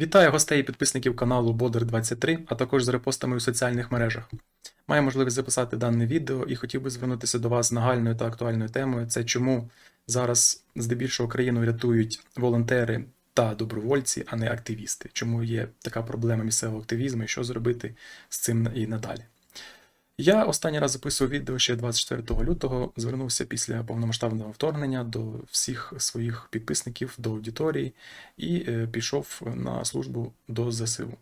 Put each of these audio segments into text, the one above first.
Вітаю гостей і підписників каналу Бодер23, а також з репостами у соціальних мережах. Маю можливість записати дане відео і хотів би звернутися до вас з нагальною та актуальною темою. Це чому зараз здебільшого країну рятують волонтери та добровольці, а не активісти. Чому є така проблема місцевого активізму і що зробити з цим і надалі. Я останній раз записував відео ще 24 лютого. Звернувся після повномасштабного вторгнення до всіх своїх підписників, до аудиторії і е, пішов на службу до ЗСУ.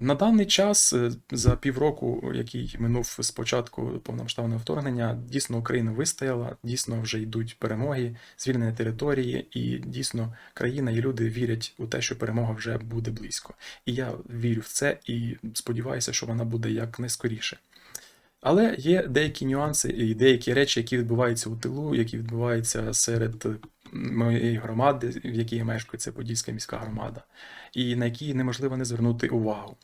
На даний час, е, за півроку, який минув з початку повномасштабного вторгнення, дійсно Україна вистояла, дійсно вже йдуть перемоги, звільнення території, і дійсно країна і люди вірять у те, що перемога вже буде близько. І я вірю в це і сподіваюся, що вона буде якнайскоріше. Але є деякі нюанси і деякі речі, які відбуваються у тилу, які відбуваються серед моєї громади, в якій я мешкаю, це Подільська міська громада, і на які неможливо не звернути увагу.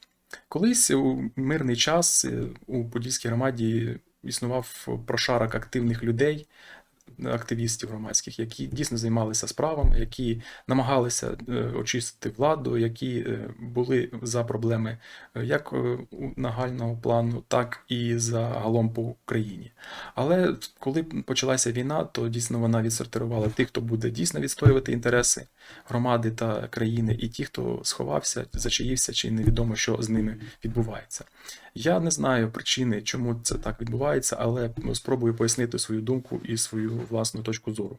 Колись у мирний час е, у Подільській громаді існував прошарок активних людей, активістів громадських, які дійсно займалися справами, які намагалися е, очистити владу, які е, були за проблеми е, як нагального плану, так і загалом по Україні. Але коли почалася війна, то дійсно вона відсортирувала тих, хто буде дійсно відстоювати інтереси громади та країни, і ті, хто сховався, зачаївся, чи невідомо, що з ними відбувається. Я не знаю причини, чому це так відбувається, але спробую пояснити свою думку і свою власну точку зору.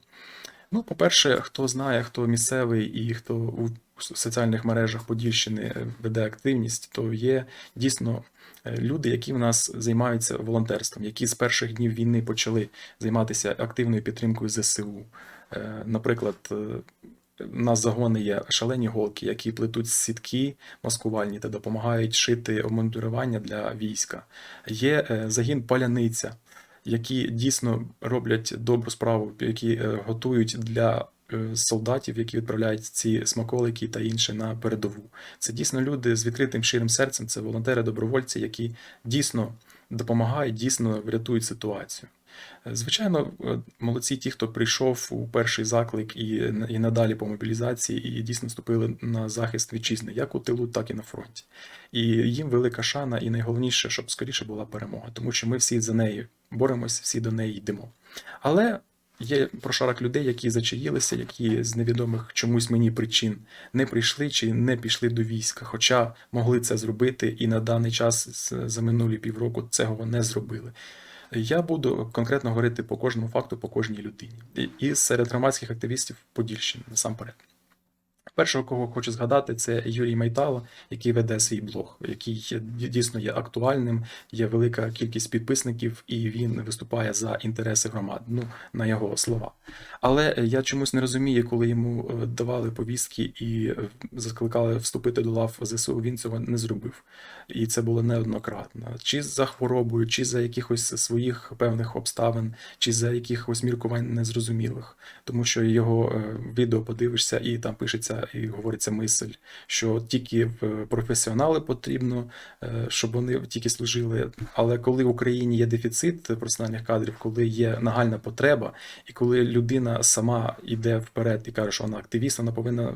Ну, по-перше, хто знає, хто місцевий і хто у соціальних мережах Подільщини веде активність, то є дійсно е, люди, які в нас займаються волонтерством, які з перших днів війни почали займатися активною підтримкою ЗСУ. Е, Наприклад, нас загони є шалені голки, які плетуть сітки маскувальні та допомагають шити обмундирування для війська. Є е, загін паляниця, які дійсно роблять добру справу, які е, готують для е, солдатів, які відправляють ці смаколики та інше на передову. Це дійсно люди з відкритим щирим серцем, це волонтери, добровольці, які дійсно допомагають, дійсно врятують ситуацію. Е, Звичайно, е, молодці ті, хто прийшов у перший заклик і, і надалі по мобілізації, і дійсно ступили на захист вітчизни, як у тилу, так і на фронті. І їм велика шана, і найголовніше, щоб скоріше була перемога, тому що ми всі за нею боремось, всі до неї йдемо. Але є прошарок людей, які зачаїлися, які з невідомих чомусь мені причин не прийшли чи не пішли до війська, хоча могли це зробити, і на даний час за минулі півроку цього не зробили. Я буду конкретно говорити по кожному факту, по кожній людині. І, серед громадських активістів Подільщини насамперед. Першого, кого хочу згадати, це Юрій Майтало, який веде свій блог, який дійсно є актуальним, є велика кількість підписників, і він виступає за інтереси громад. Ну, на його слова. Але я чомусь не розумію, коли йому е, давали повістки і е, закликали вступити до лав ЗСУ, він цього не зробив. І це було неоднократно. Чи за хворобою, чи за якихось своїх певних обставин, чи за якихось міркувань незрозумілих. Тому що його е, відео подивишся, і там пишеться і говориться мисль, що тільки в професіонали потрібно, е, щоб вони тільки служили. Але коли в Україні є дефіцит професіональних кадрів, коли є нагальна потреба, і коли людина сама йде вперед і каже, що вона активіст, вона повинна,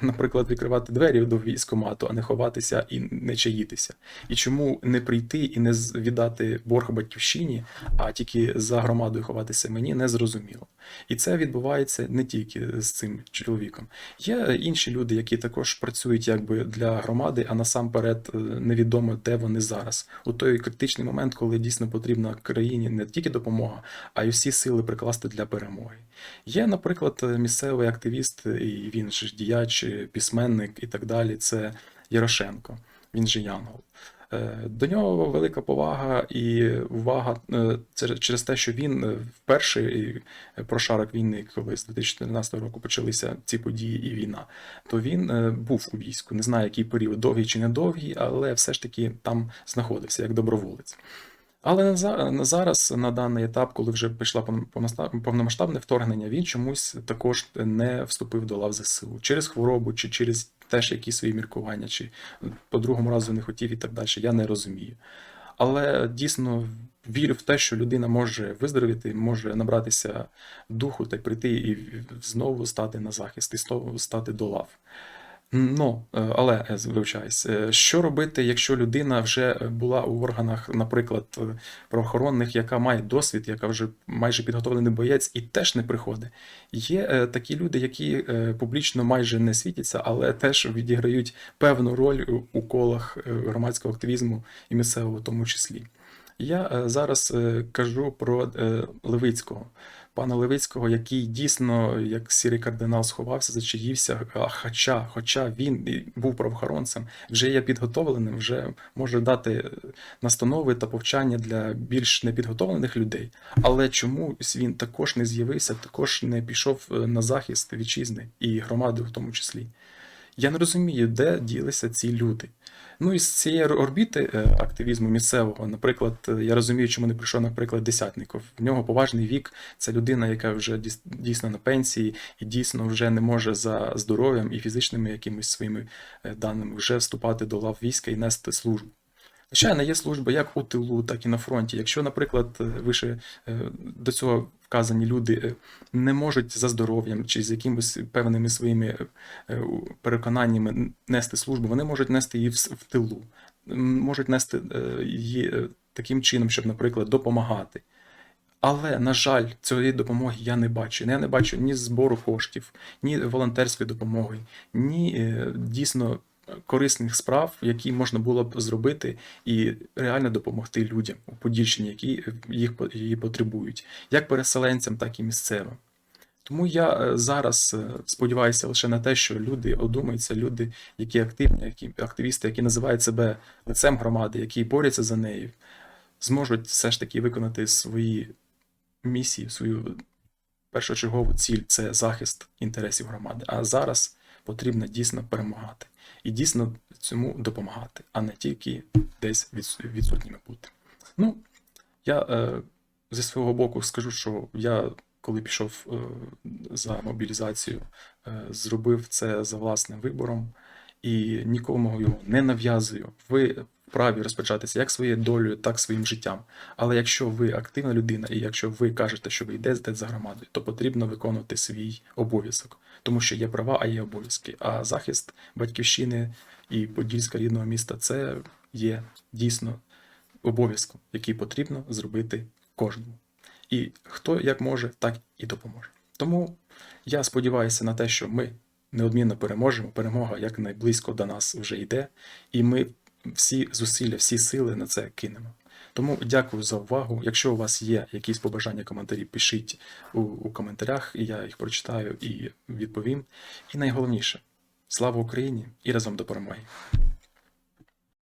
наприклад, відкривати двері до військомату, а не ховатися і не чаїтися. І чому не прийти і не віддати борг батьківщині, а тільки за громадою ховатися мені, не зрозуміло. І це відбувається не тільки з цим чоловіком. Є інші люди, які також працюють якби для громади, а насамперед е, невідомо, де вони зараз. У той критичний момент, коли дійсно потрібна країні не тільки допомога, а й усі сили прикласти для перемоги. Є, наприклад, місцевий активіст, і він ж діяч, письменник і так далі. Це Ярошенко, він же Янгол. Е, До нього велика повага і увага е, через те, що він е, вперше прошарок війни, коли з 2014 року почалися ці події і війна, то він був у війську. Не знаю, який період, довгий чи недовгий, але все ж таки там знаходився як доброволець. Але на зараз, на даний етап, коли вже повно- повномасштабне вторгнення, він чомусь також не вступив до лав ЗСУ через хворобу, чи через теж якісь свої міркування, чи по другому разу не хотів і так далі. Я не розумію. Але дійсно вірю в те, що людина може виздоровіти, може набратися духу та прийти і знову стати на захист, і знову стати до лав. Ну, е, але е, вивчаюсь, е, що робити, якщо людина вже була у органах, наприклад, правоохоронних, яка має досвід, яка вже майже підготовлений боєць, і теж не приходить. Є такі люди, які публічно майже не світяться, але теж відіграють певну роль у- колах громадського активізму і місцевого в тому числі. Я е, зараз е, кажу про е, Левицького, пана Левицького, який дійсно, як сірий кардинал, сховався, зачаївся. Хоча, хоча він був правоохоронцем, вже є підготовленим, вже може дати настанови та повчання для більш непідготовлених людей. Але чомусь він також не з'явився, також не пішов на захист вітчизни і громади в тому числі. Я не розумію, де ділися ці люди. Ну і з цієї орбіти е, активізму місцевого, наприклад, е, я розумію, чому не прийшов, наприклад, Десятников. В нього поважний вік, це людина, яка вже дійсно на пенсії і дійсно вже не може за здоров'ям і фізичними якимись своїми е, даними вже вступати до лав війська і нести службу. Звичайно, є служба як у тилу, так і на фронті. Якщо, наприклад, е, вище е, до цього вказані люди е, не можуть за здоров'ям чи з якимись певними своїми переконаннями нести службу, вони можуть нести її в, тилу, можуть нести її таким чином, щоб, наприклад, допомагати. Але, на жаль, цієї допомоги я не бачу. Я не бачу ні збору коштів, ні волонтерської допомоги, ні дійсно корисних справ, які можна було б зробити і реально допомогти людям у Подільщині, які їх її потребують, як переселенцям, так і місцевим. Тому я е, зараз е, сподіваюся лише на те, що люди одумаються, люди, які активні, які активісти, які називають себе лицем громади, які борються за нею, зможуть все ж таки виконати свої місії, свою першочергову ціль це захист інтересів громади. А зараз потрібно дійсно перемагати і дійсно цьому допомагати, а не тільки десь відс- відсутніми бути. Ну, я е, зі свого боку скажу, що я, коли пішов е, за мобілізацію, е, зробив це за власним вибором і нікому його не нав'язую. Ви вправі розпочатися як своєю долею, так своїм життям. Але якщо ви активна людина, і якщо ви кажете, що ви йдете за громадою, то потрібно виконувати свій обов'язок, тому що є права, а є обов'язки. А захист батьківщини і Подільська рідного міста це є дійсно обов'язком, який потрібно зробити кожному. І хто як може, так і допоможе. Тому я сподіваюся на те, що ми неодмінно переможемо. Перемога як найблизько до нас вже йде, і ми всі зусилля, всі сили на це кинемо. Тому дякую за увагу. Якщо у вас є якісь побажання, коментарі, пишіть у, у коментарях, і я їх прочитаю і відповім. І найголовніше слава Україні і разом до перемоги!